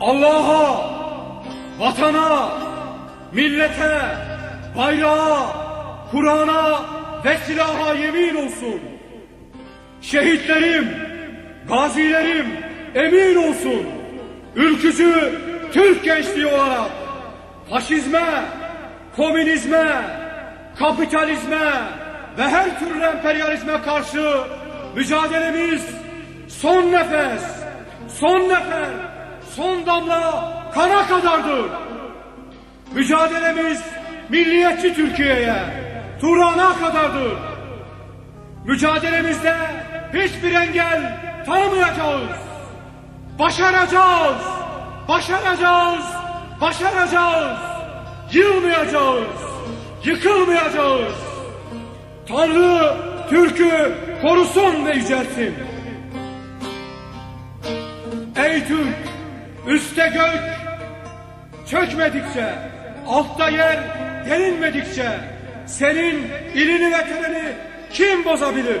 Allah'a, vatana, millete, bayrağa, Kur'an'a ve silaha yemin olsun. Şehitlerim, gazilerim emin olsun. Ülkücü Türk gençliği olarak faşizme, komünizme, kapitalizme ve her türlü emperyalizme karşı mücadelemiz son nefes, son nefer, son damla kana kadardır. Mücadelemiz milliyetçi Türkiye'ye, Turan'a kadardır. Mücadelemizde hiçbir engel tanımayacağız. Başaracağız, başaracağız, başaracağız. Yılmayacağız, yıkılmayacağız. Tanrı Türk'ü korusun ve yücelsin. Ey Türk, üstte gök, çökmedikçe, altta yer delinmedikçe, senin ilini ve tenini kim bozabilir?